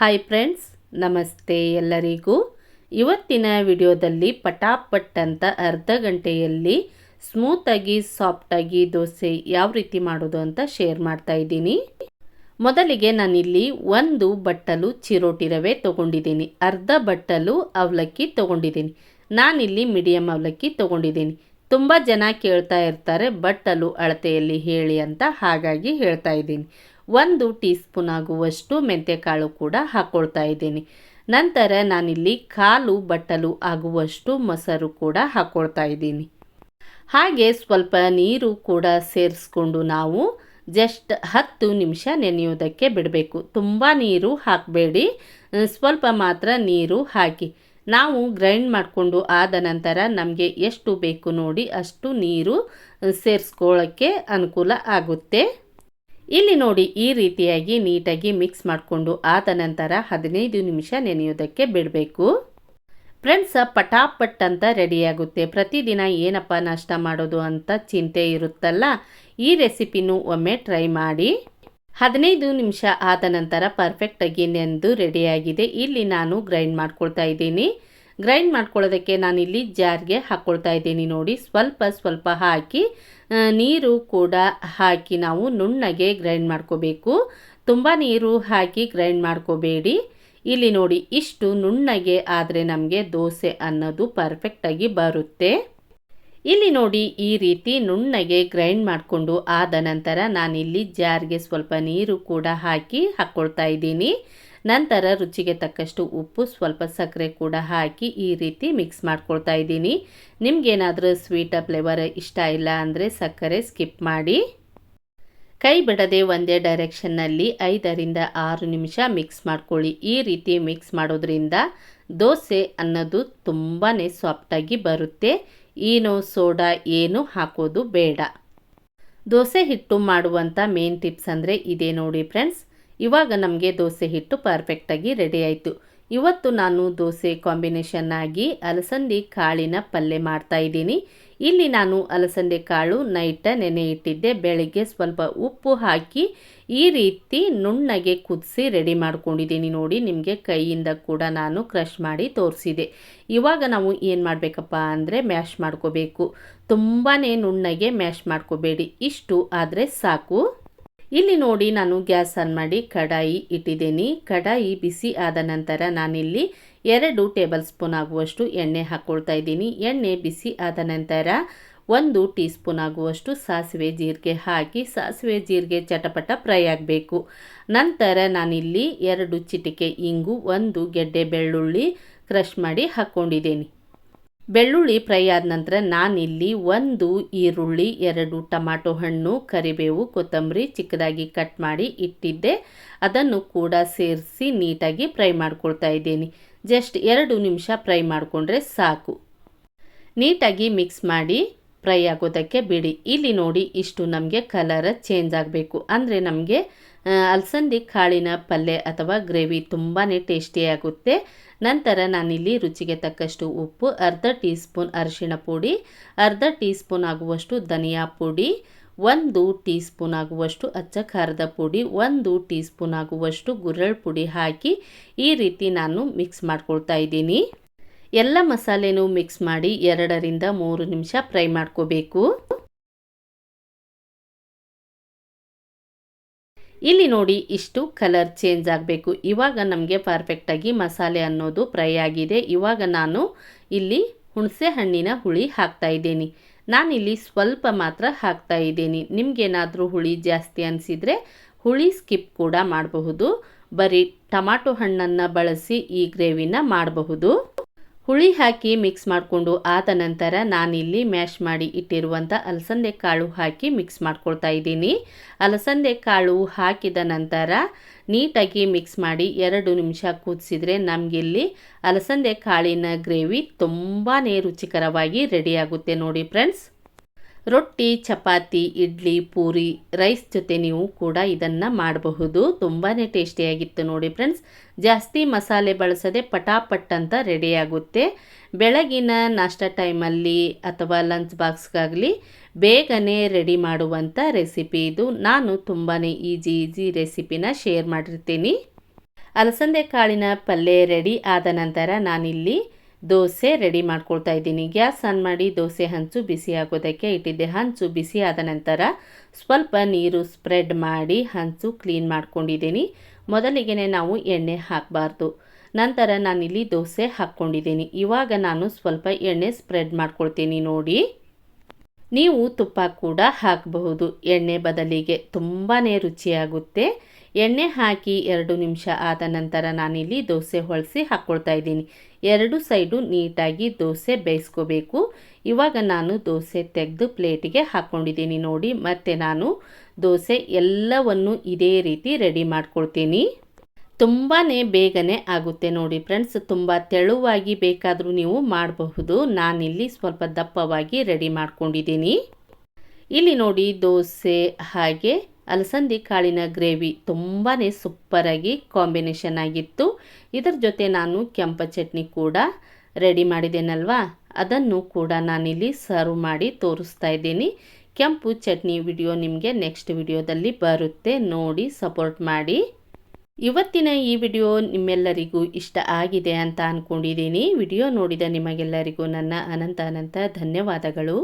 Hi friends ನಮಸ್ತೆ ಎಲ್ಲರಿಗೂ. ಇವತ್ತಿನ ವಿಡಿಯೋದಲ್ಲಿ ಪಟಾಪಟ್ ಅಂತ ಅರ್ಧ ಗಂಟೆಯಲ್ಲಿ ಸ್ಮೂತಾಗಿ ಸಾಫ್ಟಾಗಿ ದೋಸೆ ಯಾವ ರೀತಿ ಮಾಡೋದು ಅಂತ ಶೇರ್ ಮಾಡ್ತಾ ಇದ್ದೀನಿ. ಮೊದಲಿಗೆ ನಾನಿಲ್ಲಿ ಒಂದು ಬಟ್ಟಲು ಚಿರೋಟಿ ರವೆ ತೊಗೊಂಡಿದ್ದೀನಿ. ಅರ್ಧ ಬಟ್ಟಲು ಅವಲಕ್ಕಿ ತೊಗೊಂಡಿದ್ದೀನಿ. ನಾನಿಲ್ಲಿ ಮೀಡಿಯಮ್ ಅವಲಕ್ಕಿ ತೊಗೊಂಡಿದ್ದೀನಿ. ತುಂಬ ಜನ ಕೇಳ್ತಾ ಇರ್ತಾರೆ ಬಟ್ಟಲು ಅಳತೆಯಲ್ಲಿ ಹೇಳಿ ಅಂತ ಹಾಗಾಗಿ ಹೇಳ್ತಾ ಇದ್ದೀನಿ. ಒಂದು ಟೀ ಸ್ಪೂನ್ ಆಗುವಷ್ಟು ಮೆಂತ್ಯಕಾಳು ಕೂಡ ಹಾಕ್ಕೊಳ್ತಾ ಇದ್ದೀನಿ. ನಂತರ ನಾನಿಲ್ಲಿ ಕಾಲು ಬಟ್ಟಲು ಆಗುವಷ್ಟು ಮೊಸರು ಕೂಡ ಹಾಕ್ಕೊಳ್ತಾ ಇದ್ದೀನಿ. ಹಾಗೆ ಸ್ವಲ್ಪ ನೀರು ಕೂಡ ಸೇರಿಸ್ಕೊಂಡು ನಾವು ಜಸ್ಟ್ ಹತ್ತು ನಿಮಿಷ ನೆನೆಯೋದಕ್ಕೆ ಬಿಡಬೇಕು. ತುಂಬ ನೀರು ಹಾಕಬೇಡಿ. ಸ್ವಲ್ಪ ಮಾತ್ರ ನೀರು ಹಾಕಿ. ನಾವು ಗ್ರೈಂಡ್ ಮಾಡಿಕೊಂಡು ಆದ ನಂತರ ನಮಗೆ ಎಷ್ಟು ಬೇಕು ನೋಡಿ ಅಷ್ಟು ನೀರು ಸೇರಿಸ್ಕೊಳ್ಳೋಕ್ಕೆ ಅನುಕೂಲ ಆಗುತ್ತೆ. ಇಲ್ಲಿ ನೋಡಿ ಈ ರೀತಿಯಾಗಿ ನೀಟಾಗಿ ಮಿಕ್ಸ್ ಮಾಡಿಕೊಂಡು ಆದ ನಂತರ ಹದಿನೈದು ನಿಮಿಷ ನೆನೆಯೋದಕ್ಕೆ ಬಿಡಬೇಕು. ಫ್ರೆಂಡ್ಸ್ ಪಟಾಪಟ್ ಅಂತ ರೆಡಿಯಾಗುತ್ತೆ ಪ್ರತಿದಿನ ಏನಪ್ಪ ನಾಷ್ಟ ಮಾಡೋದು ಅಂತ ಚಿಂತೆ ಇರುತ್ತಲ್ಲ? ಈ ರೆಸಿಪಿನೂ ಒಮ್ಮೆ ಟ್ರೈ ಮಾಡಿ. ಹದಿನೈದು ನಿಮಿಷ ಆದ ನಂತರ ಪರ್ಫೆಕ್ಟಾಗಿ ನೆಂದು ರೆಡಿಯಾಗಿದೆ ಇಲ್ಲಿ ನಾನು ಗ್ರೈಂಡ್ ಮಾಡ್ಕೊಳ್ತಾ ಇದ್ದೀನಿ. ಗ್ರೈಂಡ್ ಮಾಡ್ಕೊಳ್ಳೋದಕ್ಕೆ ನಾನಿಲ್ಲಿ ಜಾರ್ಗೆ ಹಾಕ್ಕೊಳ್ತಾ ಇದ್ದೀನಿ ನೋಡಿ. ಸ್ವಲ್ಪ ಸ್ವಲ್ಪ ಹಾಕಿ ನೀರು ಕೂಡ ಹಾಕಿ ನಾವು ನುಣ್ಣಗೆ ಗ್ರೈಂಡ್ ಮಾಡ್ಕೋಬೇಕು. ತುಂಬ ನೀರು ಹಾಕಿ ಗ್ರೈಂಡ್ ಮಾಡ್ಕೋಬೇಡಿ. ಇಲ್ಲಿ ನೋಡಿ, ಇಷ್ಟು ನುಣ್ಣಗೆ ಆದರೆ ನಮಗೆ ದೋಸೆ ಅನ್ನೋದು ಪರ್ಫೆಕ್ಟಾಗಿ ಬರುತ್ತೆ. ಇಲ್ಲಿ ನೋಡಿ, ಈ ರೀತಿ ನುಣ್ಣಗೆ ಗ್ರೈಂಡ್ ಮಾಡಿಕೊಂಡು ಆದ ನಂತರ ನಾನಿಲ್ಲಿ ಜಾರ್ಗೆ ಸ್ವಲ್ಪ ನೀರು ಕೂಡ ಹಾಕಿ ಹಾಕ್ಕೊಳ್ತಾ ಇದ್ದೀನಿ. ನಂತರ ರುಚಿಗೆ ತಕ್ಕಷ್ಟು ಉಪ್ಪು, ಸ್ವಲ್ಪ ಸಕ್ಕರೆ ಕೂಡ ಹಾಕಿ ಈ ರೀತಿ ಮಿಕ್ಸ್ ಮಾಡ್ಕೊಳ್ತಾ ಇದ್ದೀನಿ. ನಿಮಗೇನಾದರೂ ಸ್ವೀಟ ಫ್ಲೇವರ್ ಇಷ್ಟ ಇಲ್ಲ ಅಂದರೆ ಸಕ್ಕರೆ ಸ್ಕಿಪ್ ಮಾಡಿ. ಕೈ ಬಿಡದೆ ಒಂದೇ ಡೈರೆಕ್ಷನ್ನಲ್ಲಿ ಐದರಿಂದ ಆರು ನಿಮಿಷ ಮಿಕ್ಸ್ ಮಾಡ್ಕೊಳ್ಳಿ. ಈ ರೀತಿ ಮಿಕ್ಸ್ ಮಾಡೋದ್ರಿಂದ ದೋಸೆ ಅನ್ನೋದು ತುಂಬಾ ಸಾಫ್ಟಾಗಿ ಬರುತ್ತೆ. ಏನೋ ಸೋಡಾ ಏನು ಹಾಕೋದು ಬೇಡ. ದೋಸೆ ಹಿಟ್ಟು ಮಾಡುವಂಥ ಮೇನ್ ಟಿಪ್ಸ್ ಅಂದರೆ ಇದೇ ನೋಡಿ ಫ್ರೆಂಡ್ಸ್ ಇವಾಗ ನಮಗೆ ದೋಸೆ ಹಿಟ್ಟು ಪರ್ಫೆಕ್ಟಾಗಿ ರೆಡಿ ಆಯಿತು. ಇವತ್ತು ನಾನು ದೋಸೆ ಕಾಂಬಿನೇಷನ್ ಆಗಿ ಅಲಸಂದಿ ಕಾಳಿನ ಪಲ್ಯ ಮಾಡ್ತಾ ಇದ್ದೀನಿ. ಇಲ್ಲಿ ನಾನು ಅಲಸಂದೆ ಕಾಳು ನೈಟ ನೆನೆ ಇಟ್ಟಿದ್ದೆ. ಬೆಳಿಗ್ಗೆ ಸ್ವಲ್ಪ ಉಪ್ಪು ಹಾಕಿ ಈ ರೀತಿ ನುಣ್ಣಗೆ ಕುದಿಸಿ ರೆಡಿ ಮಾಡ್ಕೊಂಡಿದ್ದೀನಿ ನೋಡಿ, ನಿಮಗೆ ಕೈಯಿಂದ ಕೂಡ ನಾನು ಕ್ರಷ್ ಮಾಡಿ ತೋರಿಸಿದೆ. ಇವಾಗ ನಾವು ಏನು ಮಾಡಬೇಕಪ್ಪ ಅಂದರೆ ಮ್ಯಾಶ್ ಮಾಡ್ಕೋಬೇಕು. ತುಂಬಾ ನುಣ್ಣಗೆ ಮ್ಯಾಶ್ ಮಾಡ್ಕೋಬೇಡಿ. ಇಷ್ಟು ಆದರೆ ಸಾಕು. ಇಲ್ಲಿ ನೋಡಿ ನಾನು ಗ್ಯಾಸ್ ಆನ್ ಮಾಡಿ ಕಡಾಯಿ ಇಟ್ಟಿದ್ದೀನಿ. ಕಡಾಯಿ ಬಿಸಿ ಆದ ನಂತರ ನಾನಿಲ್ಲಿ ಎರಡು ಟೇಬಲ್ ಸ್ಪೂನ್ ಆಗುವಷ್ಟು ಎಣ್ಣೆ ಹಾಕ್ಕೊಳ್ತಾ ಇದ್ದೀನಿ. ಎಣ್ಣೆ ಬಿಸಿ ಆದ ನಂತರ ಒಂದು ಟೀ ಸ್ಪೂನ್ ಆಗುವಷ್ಟು ಸಾಸಿವೆ ಜೀರಿಗೆ ಹಾಕಿ ಸಾಸಿವೆ ಜೀರಿಗೆ ಚಟಪಟ ಫ್ರೈ ಆಗಬೇಕು. ನಂತರ ನಾನಿಲ್ಲಿ ಎರಡು ಚಿಟಿಕೆ ಇಂಗು, ಒಂದು ಗೆಡ್ಡೆ ಬೆಳ್ಳುಳ್ಳಿ ಕ್ರಷ್ ಮಾಡಿ ಹಾಕ್ಕೊಂಡಿದ್ದೀನಿ ಬೆಳ್ಳುಳ್ಳಿ ಫ್ರೈ ಆದ ನಂತರ ನಾನಿಲ್ಲಿ ಒಂದು ಈರುಳ್ಳಿ, ಎರಡು ಟಮಾಟೊ ಹಣ್ಣು, ಕರಿಬೇವು, ಕೊತ್ತಂಬರಿ ಚಿಕ್ಕದಾಗಿ ಕಟ್ ಮಾಡಿ ಇಟ್ಟಿದ್ದೆ. ಅದನ್ನು ಕೂಡ ಸೇರಿಸಿ ನೀಟಾಗಿ ಫ್ರೈ ಮಾಡ್ಕೊಳ್ತಾ ಇದ್ದೀನಿ. ಜಸ್ಟ್ ಎರಡು ನಿಮಿಷ ಫ್ರೈ ಮಾಡಿಕೊಂಡ್ರೆ ಸಾಕು. ನೀಟಾಗಿ ಮಿಕ್ಸ್ ಮಾಡಿ ಫ್ರೈ ಆಗೋದಕ್ಕೆ ಬಿಡಿ. ಇಲ್ಲಿ ನೋಡಿ ಇಷ್ಟು ನಮಗೆ ಕಲರ್ ಚೇಂಜ್ ಆಗಬೇಕು. ಅಂದರೆ ನಮಗೆ ಅಲಸಂದಿ ಕಾಳಿನ ಪಲ್ಯ ಅಥವಾ ಗ್ರೇವಿ ತುಂಬಾ ಟೇಸ್ಟಿಯಾಗುತ್ತೆ ನಂತರ ನಾನಿಲ್ಲಿ ರುಚಿಗೆ ತಕ್ಕಷ್ಟು ಉಪ್ಪು, ಅರ್ಧ ಟೀ ಸ್ಪೂನ್ ಅರಿಶಿಣ ಪುಡಿ, ಅರ್ಧ ಟೀ ಸ್ಪೂನ್ ಆಗುವಷ್ಟು ಧನಿಯಾ ಪುಡಿ, ಒಂದು ಟೀ ಸ್ಪೂನ್ ಆಗುವಷ್ಟು ಅಚ್ಚ ಖಾರದ ಪುಡಿ, ಒಂದು ಟೀ ಸ್ಪೂನ್ ಆಗುವಷ್ಟು ಗುರಳ್ ಪುಡಿ ಹಾಕಿ ಈ ರೀತಿ ನಾನು ಮಿಕ್ಸ್ ಮಾಡ್ಕೊಳ್ತಾ ಇದ್ದೀನಿ. ಎಲ್ಲ ಮಸಾಲೆನೂ ಮಿಕ್ಸ್ ಮಾಡಿ ಎರಡರಿಂದ ಮೂರು ನಿಮಿಷ ಫ್ರೈ ಮಾಡ್ಕೋಬೇಕು. ಇಲ್ಲಿ ನೋಡಿ ಇಷ್ಟು ಕಲರ್ ಚೇಂಜ್ ಆಗಬೇಕು. ಇವಾಗ ನಮಗೆ ಪರ್ಫೆಕ್ಟಾಗಿ ಮಸಾಲೆ ಅನ್ನೋದು ಫ್ರೈ ಆಗಿದೆ. ಇವಾಗ ನಾನು ಇಲ್ಲಿ ಹುಣಸೆ ಹಣ್ಣಿನ ಹುಳಿ ಹಾಕ್ತಾ ಇದ್ದೀನಿ. ನಾನಿಲ್ಲಿ ಸ್ವಲ್ಪ ಮಾತ್ರ ಹಾಕ್ತಾ ಇದ್ದೀನಿ. ನಿಮಗೇನಾದರೂ ಹುಳಿ ಜಾಸ್ತಿ ಅನಿಸಿದರೆ ಹುಳಿ ಸ್ಕಿಪ್ ಕೂಡ ಮಾಡಬಹುದು. ಬರೀ ಟಮಾಟೊ ಹಣ್ಣನ್ನು ಬಳಸಿ ಈ ಗ್ರೇವಿನ ಮಾಡಬಹುದು. ಹುಳಿ ಹಾಕಿ ಮಿಕ್ಸ್ ಮಾಡಿಕೊಂಡು ಆದ ನಂತರ ನಾನಿಲ್ಲಿ ಮ್ಯಾಶ್ ಮಾಡಿ ಇಟ್ಟಿರುವಂಥ ಅಲಸಂದೆ ಕಾಳು ಹಾಕಿ ಮಿಕ್ಸ್ ಮಾಡ್ಕೊಳ್ತಾ ಇದ್ದೀನಿ. ಅಲಸಂದೆ ಕಾಳು ಹಾಕಿದ ನಂತರ ನೀಟಾಗಿ ಮಿಕ್ಸ್ ಮಾಡಿ ಎರಡು ನಿಮಿಷ ಕುದಿಸಿದ್ರೆ ನಮಗಿಲ್ಲಿ ಅಲಸಂದೆ ಕಾಳಿನ ಗ್ರೇವಿ ತುಂಬಾ ರುಚಿಕರವಾಗಿ ರೆಡಿಯಾಗುತ್ತೆ ನೋಡಿ ಫ್ರೆಂಡ್ಸ್ ರೊಟ್ಟಿ, ಚಪಾತಿ, ಇಡ್ಲಿ, ಪೂರಿ, ರೈಸ್ ಜೊತೆ ನೀವು ಕೂಡ ಇದನ್ನು ಮಾಡಬಹುದು. ತುಂಬಾ ಟೇಸ್ಟಿಯಾಗಿತ್ತು ನೋಡಿ ಫ್ರೆಂಡ್ಸ್. ಜಾಸ್ತಿ ಮಸಾಲೆ ಬಳಸದೆ ಪಟಾಪಟ್ ಅಂತ ರೆಡಿಯಾಗುತ್ತೆ ಬೆಳಗಿನ ನಾಷ್ಟ ಟೈಮಲ್ಲಿ ಅಥವಾ ಲಂಚ್ ಬಾಕ್ಸ್ಗಾಗಲಿ ಬೇಗನೆ ರೆಡಿ ಮಾಡುವಂಥ ರೆಸಿಪಿ ಇದು. ನಾನು ತುಂಬಾ ಈಜಿ ಈಜಿ ರೆಸಿಪಿನ ಶೇರ್ ಮಾಡಿರ್ತೀನಿ. ಅಲಸಂದೆ ಕಾಳಿನ ಪಲ್ಯ ರೆಡಿ ಆದ ನಂತರ ನಾನಿಲ್ಲಿ ದೋಸೆ ರೆಡಿ ಮಾಡ್ಕೊಳ್ತಾ ಇದ್ದೀನಿ. ಗ್ಯಾಸ್ ಆನ್ ಮಾಡಿ ದೋಸೆ ಹಂಚು ಬಿಸಿ ಆಗೋದಕ್ಕೆ ಇಟ್ಟಿದ್ದೆ. ಹಂಚು ಬಿಸಿ ಆದ ನಂತರ ಸ್ವಲ್ಪ ನೀರು ಸ್ಪ್ರೆಡ್ ಮಾಡಿ ಹಂಚು ಕ್ಲೀನ್ ಮಾಡ್ಕೊಂಡಿದ್ದೀನಿ. ಮೊದಲಿಗೆ ನಾವು ಎಣ್ಣೆ ಹಾಕಬಾರ್ದು. ನಂತರ ನಾನಿಲ್ಲಿ ದೋಸೆ ಹಾಕ್ಕೊಂಡಿದ್ದೀನಿ. ಇವಾಗ ನಾನು ಸ್ವಲ್ಪ ಎಣ್ಣೆ ಸ್ಪ್ರೆಡ್ ಮಾಡ್ಕೊಳ್ತೀನಿ ನೋಡಿ. ನೀವು ತುಪ್ಪ ಕೂಡ ಹಾಕಬಹುದು. ಎಣ್ಣೆ ಬದಲಿಗೆ ತುಂಬಾ ರುಚಿಯಾಗುತ್ತೆ. ಎಣ್ಣೆ ಹಾಕಿ ಎರಡು ನಿಮಿಷ ಆದ ನಂತರ ನಾನಿಲ್ಲಿ ದೋಸೆ ಹೊಳಿಸಿ ಹಾಕ್ಕೊಳ್ತಾ ಇದ್ದೀನಿ. ಎರಡು ಸೈಡು ನೀಟಾಗಿ ದೋಸೆ ಬೇಯಿಸ್ಕೋಬೇಕು. ಇವಾಗ ನಾನು ದೋಸೆ ತೆಗೆದು ಪ್ಲೇಟಿಗೆ ಹಾಕ್ಕೊಂಡಿದ್ದೀನಿ ನೋಡಿ. ಮತ್ತು ನಾನು ದೋಸೆ ಎಲ್ಲವನ್ನು ಇದೇ ರೀತಿ ರೆಡಿ ಮಾಡ್ಕೊಳ್ತೀನಿ. ತುಂಬಾ ಬೇಗನೆ ಆಗುತ್ತೆ ನೋಡಿ ಫ್ರೆಂಡ್ಸ್, ತುಂಬ ತೆಳುವಾಗಿ ಬೇಕಾದರೂ ನೀವು ಮಾಡಬಹುದು. ನಾನಿಲ್ಲಿ ಸ್ವಲ್ಪ ದಪ್ಪವಾಗಿ ರೆಡಿ ಮಾಡ್ಕೊಂಡಿದ್ದೀನಿ. ಇಲ್ಲಿ ನೋಡಿ ದೋಸೆ ಹಾಗೆ ಅಲಸಂದಿ ಕಾಳಿನ ಗ್ರೇವಿ ತುಂಬಾ ಸೂಪರಾಗಿ ಕಾಂಬಿನೇಷನ್ ಆಗಿತ್ತು. ಇದರ ಜೊತೆ ನಾನು ಕೆಂಪ ಚಟ್ನಿ ಕೂಡ ರೆಡಿ ಮಾಡಿದ್ದೇನಲ್ವಾ? ಅದನ್ನು ಕೂಡ ನಾನಿಲ್ಲಿ ಸರ್ವ್ ಮಾಡಿ ತೋರಿಸ್ತಾ ಇದ್ದೀನಿ. ಕೆಂಪು ಚಟ್ನಿ ವಿಡಿಯೋ ನಿಮಗೆ ನೆಕ್ಸ್ಟ್ ವಿಡಿಯೋದಲ್ಲಿ ಬರುತ್ತೆ. ನೋಡಿ ಸಪೋರ್ಟ್ ಮಾಡಿ. ಇವತ್ತಿನ ಈ ವಿಡಿಯೋ ನಿಮ್ಮೆಲ್ಲರಿಗೂ ಇಷ್ಟ ಆಗಿದೆ ಅಂತ ಅಂದ್ಕೊಂಡಿದ್ದೀನಿ ವಿಡಿಯೋ ನೋಡಿದ ನಿಮಗೆಲ್ಲರಿಗೂ ನನ್ನ ಅನಂತ ಅನಂತ ಧನ್ಯವಾದಗಳು.